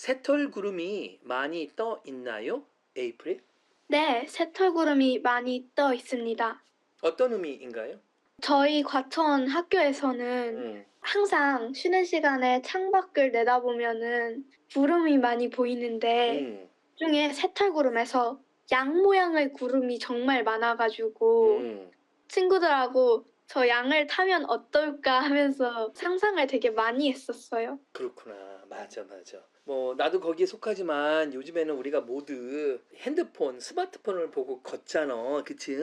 새털 구름이 많이 떠 있나요? 에이프릴? 네, 새털구름이 많이 떠 있습니다. 어떤 의미인가요? 저희 과천 학교에서는 음. 항상 쉬는 시간에 창밖을 내다보면은 구름이 많이 보이는데 음. 중에 새털구름에서 양 모양의 구름이 정말 많아가지고 음. 친구들하고 저 양을 타면 어떨까 하면서 상상을 되게 많이 했었어요. 그렇구나. 맞아, 맞아. 뭐 나도 거기에 속하지만 요즘에는 우리가 모두 핸드폰, 스마트폰을 보고 걷잖아. 그치?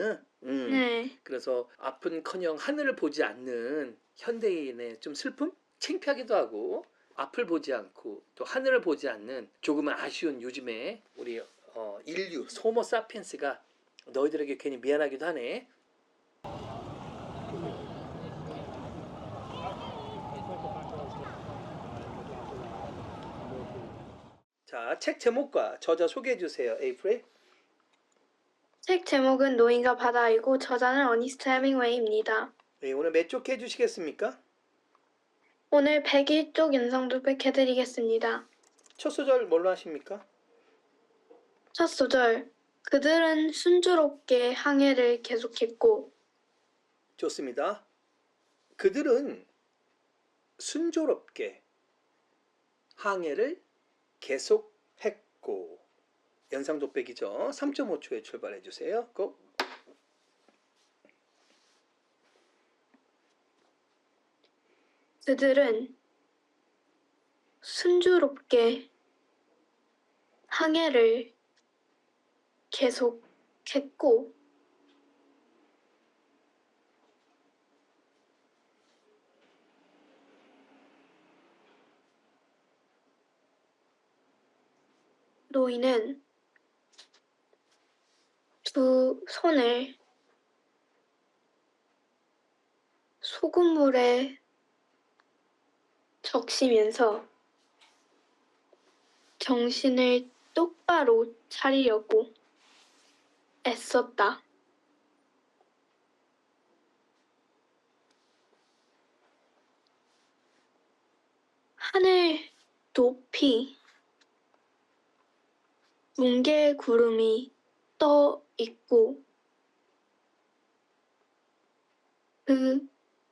음. 네. 그래서 앞은커녕 하늘을 보지 않는 현대인의 좀 슬픔? 창피하기도 하고 앞을 보지 않고 또 하늘을 보지 않는 조금은 아쉬운 요즘에 우리 어, 인류 소모 사피엔스가 너희들에게 괜히 미안하기도 하네. 자, 책 제목과 저자 소개해 주세요. 에이프릴. 책 제목은 노인과 바다이고 저자는 어니스트 해밍웨이입니다. 네, 오늘 몇 쪽 해 주시겠습니까? 오늘 101쪽 연상도백 해드리겠습니다. 첫 소절 뭘로 하십니까? 첫 소절 그들은 순조롭게 항해를 계속했고 좋습니다. 그들은 순조롭게 항해를 계속했고 연상도백이죠. 3.5초에 출발해 주세요. 고. 그들은 순조롭게 항해를 계속했고 노인은 두 손을 소금물에 적시면서 정신을 똑바로 차리려고 애썼다. 하늘 높이 뭉게 구름이 떠 있고 그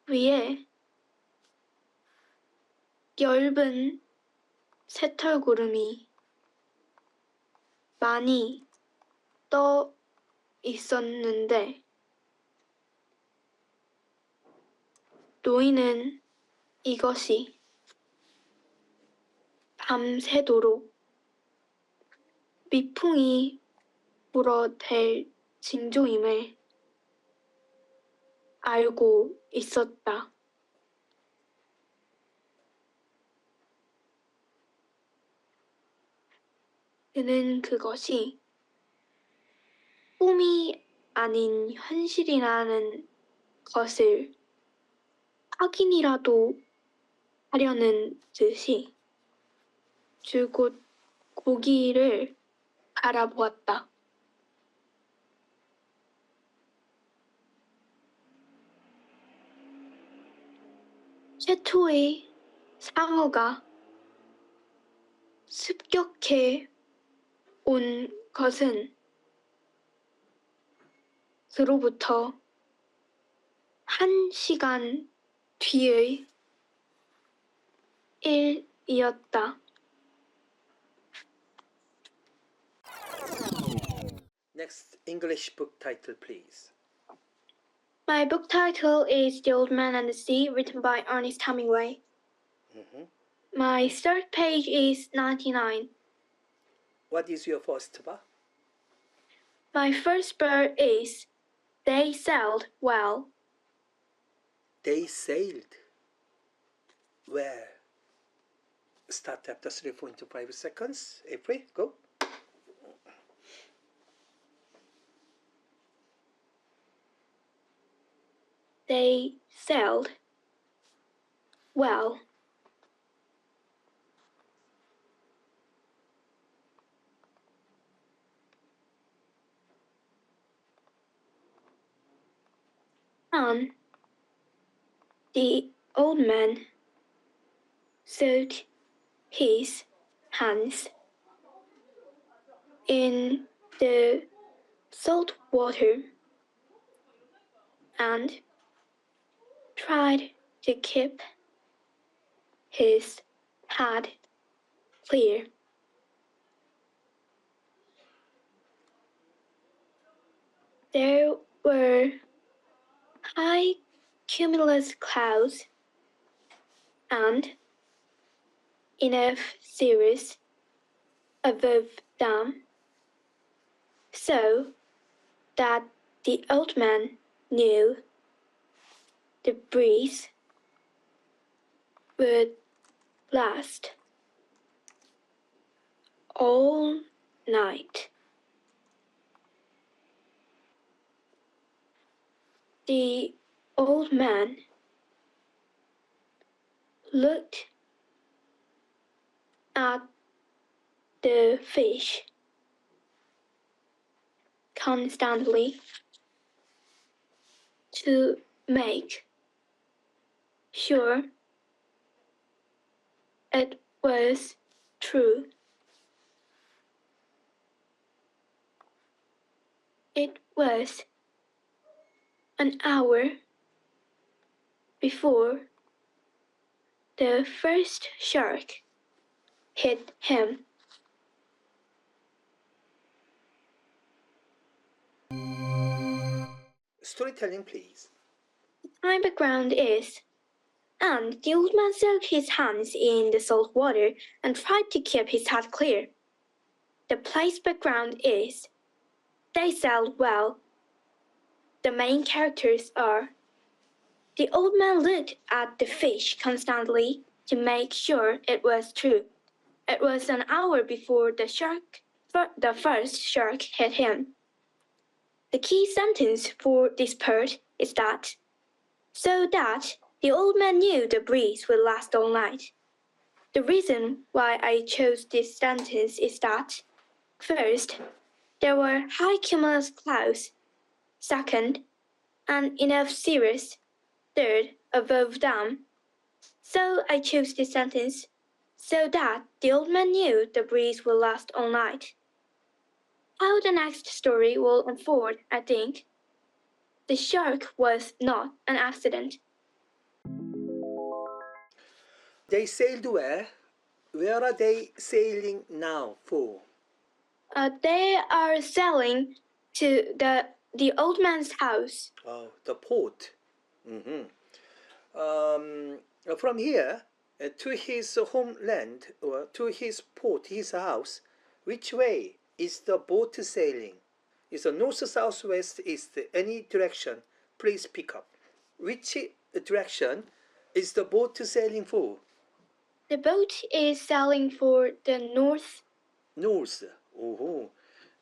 위에 엷은 새털구름이 많이 떠 있었는데 노인은 이것이 밤새도록 미풍이 불어댈 징조임을 알고 있었다. 그는 그것이 꿈이 아닌 현실이라는 것을 확인이라도 하려는 듯이 줄곧 고기를 바라보았다. 최초의 상어가 습격해 온 것은 그로부터 한 시간 뒤의 일이었다. Next English book title please. My book title is The Old Man and the Sea, written by Ernest Hemingway. Mhm. My start page is 99. What is your first bar? My first bird is They sailed well. They sailed. Where? Start after 3.25 seconds. April, go. They sailed well. On the old man sewed his hands in the salt water and tried to keep his head clear. There were high cumulus clouds and enough cirrus above them so that the old man knew the breeze would last all night. The old man looked at the fish constantly to make sure it was true. It was an hour before the first shark hit him. Storytelling, please. My background is, and the old man soaked his hands in the salt water and tried to keep his head clear. The play's background is, they Sell well. The main characters are, the old man looked at the fish constantly to make sure it was true. It was an hour before the shark, the first shark hit him. The key sentence for this part is that so that the old man knew the breeze would last all night. The reason why I chose this sentence is that first, there were high cumulus clouds. Second, and enough cirrus. Third, above them. So I chose this sentence so that the old man knew the breeze would last all night. How the next story will unfold, I think. The shark was not an accident. They sailed where? Where are they sailing now for? Uh, they are sailing to the the old man's house. Oh, the port. hmm Um, from here uh, to his homeland or to his port, his house, which way is the boat sailing? Is the north, south, west, east, any direction? Please pick up. Which direction is the boat sailing for? The boat is sailing for the north. North. Oh,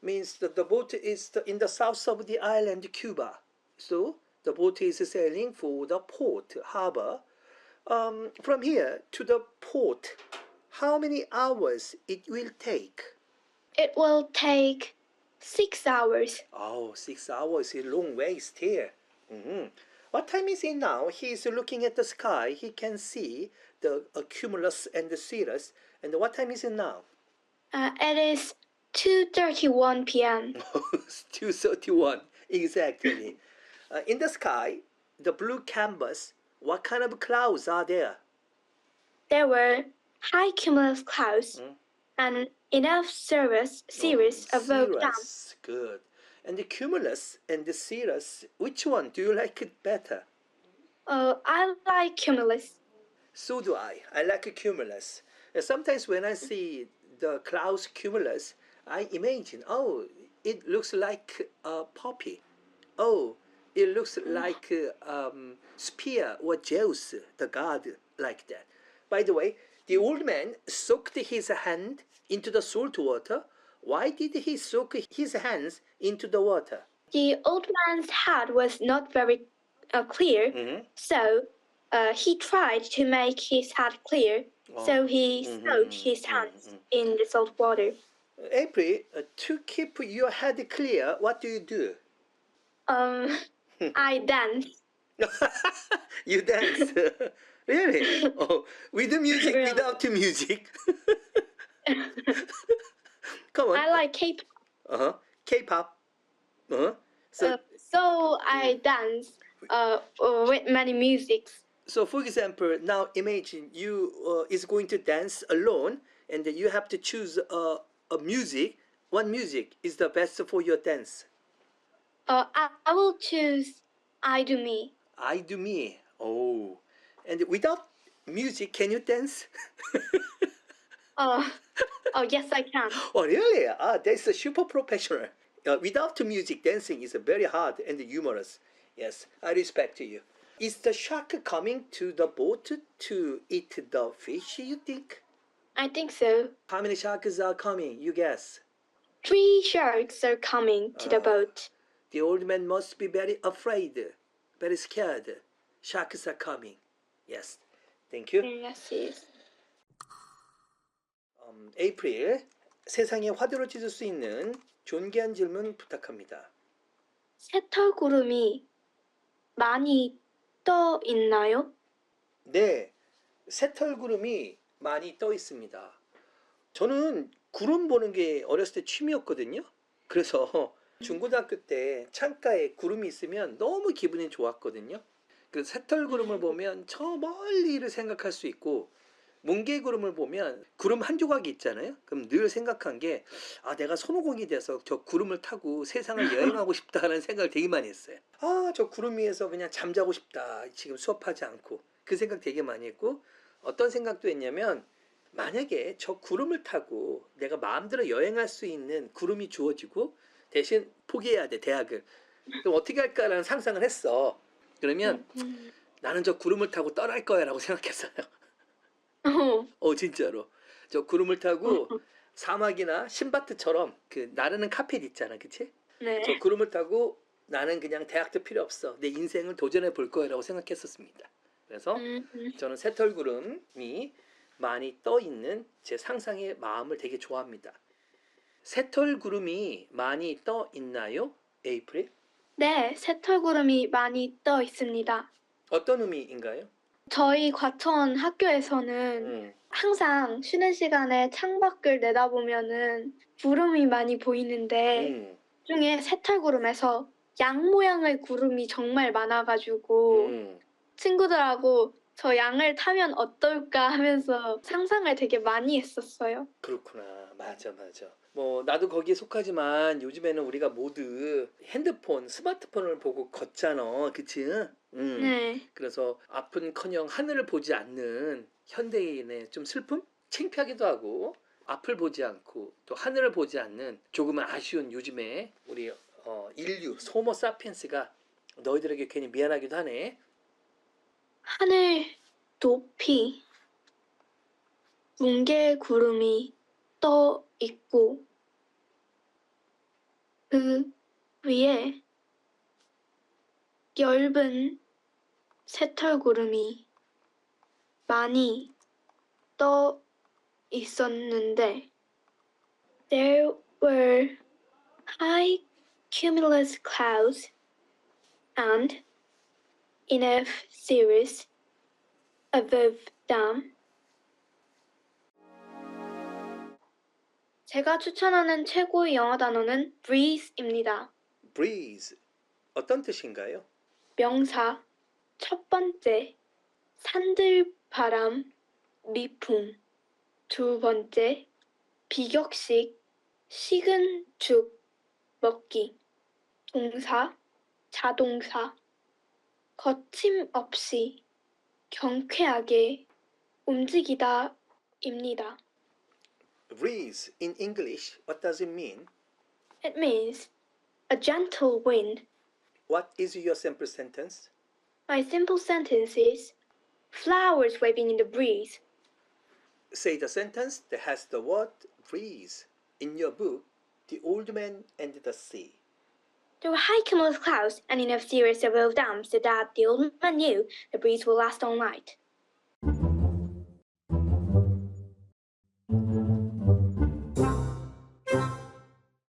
means that the boat is the, in the south of the island Cuba. So the boat is sailing for the port harbor. Um, from here to the port, how many hours it will take? It will take six hours. Oh, six hours is a long ways here. hmm What time is it now? He is looking at the sky. He can see the cumulus and the cirrus. And what time is it now? Uh, it is 2:31 p.m. it's 231 exactly uh, in the sky the blue canvas what kind of clouds are there There were high cumulus clouds Mm. and enough cirrus cirrus Oh, above them. cirrus. good and the cumulus and the cirrus which one do you like it better Uh, I like cumulus. So do i i like cumulus Uh, sometimes when i see the clouds cumulus i imagine oh it looks like a poppy oh it looks like uh, um, spear or Zeus, the god, like that. By the way, the old man soaked his hand into the salt water. Why did he soak his hands into the water? The old man's head was not very uh, clear, Mhm. so uh, he tried to make his head clear. So he soaked his hands in the salt water. April, uh, to keep your head clear, what do you do? Um, I dance. you dance. really? Oh, with the music, Really? without the music? Come on. I like K-pop. Uh-huh. K-pop. Uh-huh. So uh, so I dance uh, uh, with many musics. So for example, now imagine you uh, is going to dance alone and you have to choose a, a music. What music is the best for your dance? Uh, I, I will choose I Do Me. I do me. Oh. And without music, can you dance? Uh, oh, yes, I can. oh, really? Ah, that's a super professional. Uh, without music, dancing is very hard and humorous. Yes, I respect you. Is the shark coming to the boat to eat the fish, you think? I think so. How many sharks are coming, you guess? Three sharks are coming to the Ah. boat. The old man must be very afraid, very scared. Sharks are coming. Yes, thank you. Yes, yes. 음, 에이프릴, 세상에 화두를 찢을 수 있는 존귀한 질문 부탁합니다. 새털구름이 많이 떠 있나요? 네, 새털 구름이 많이 떠 있습니다. 저는 구름 보는 게 어렸을 때 취미였거든요. 그래서 중고등학교 때 창가에 구름이 있으면 너무 기분이 좋았거든요. 그 새털 구름을 보면 저 멀리를 생각할 수 있고 뭉게 구름을 보면 구름 한 조각이 있잖아요. 그럼 늘 생각한 게 아, 내가 손오공이 돼서 저 구름을 타고 세상을 여행하고 싶다라는 생각을 되게 많이 했어요. 아, 저 구름 위에서 그냥 잠자고 싶다. 지금 수업하지 않고. 그 생각 되게 많이 했고 어떤 생각도 했냐면 만약에 저 구름을 타고 내가 마음대로 여행할 수 있는 구름이 주어지고 대신 포기해야 돼, 대학을. 그럼 어떻게 할까라는 상상을 했어. 그러면 음. 나는 저 구름을 타고 떠날 거야라고 생각했어요. 어, 어 진짜로 저 구름을 타고 사막이나 신바트처럼 그 나르는 카펫 있잖아 그치? 네. 저 구름을 타고 나는 그냥 대학도 필요 없어 내 인생을 도전해 볼 거야라고 생각했었습니다 그래서 음, 음. 저는 새털 구름이 많이 떠 있는 제 상상의 마음을 되게 좋아합니다 새털 구름이 많이 떠 있나요? 에이프릴? 네, 새털 구름이 많이 떠 있습니다. 어떤 의미인가요? 저희 과천 학교에서는 음. 항상 쉬는 시간에 창밖을 내다보면은 구름이 많이 보이는데 음. 중에 새털구름에서 양 모양의 구름이 정말 많아가지고 음. 친구들하고 저 양을 타면 어떨까 하면서 상상을 되게 많이 했었어요. 그렇구나. 맞아, 맞아. 뭐 나도 거기에 속하지만 요즘에는 우리가 모두 핸드폰, 스마트폰을 보고 걷잖아. 그치? 음. 네. 그래서 앞은커녕 하늘을 보지 않는 현대인의 좀 슬픔? 창피하기도 하고 앞을 보지 않고 또 하늘을 보지 않는 조금은 아쉬운 요즘에 우리 어, 인류 소모 사피엔스가 너희들에게 괜히 미안하기도 하네. 하늘 높이 뭉게 구름이 떠 있고 그 위에 엷은 새털구름이 많이 떠 있었는데 there were high cumulus clouds and enough series above them. 제가 추천하는 최고의 영어 단어는 breeze입니다. breeze 어떤 뜻인가요? 명사 첫 번째 산들바람 미풍 두 번째 비격식 식은 죽 먹기 동사 자동사 거침없이 경쾌하게 움직이다 입니다. breeze in English what does it mean? It means a gentle wind. What is your simple sentence? My simple sentence is flowers waving in the breeze. Say the sentence that has the word breeze in your book, The Old Man and the Sea. There were high cumulus clouds and enough cirrus above them so that the old man knew the breeze will last all night.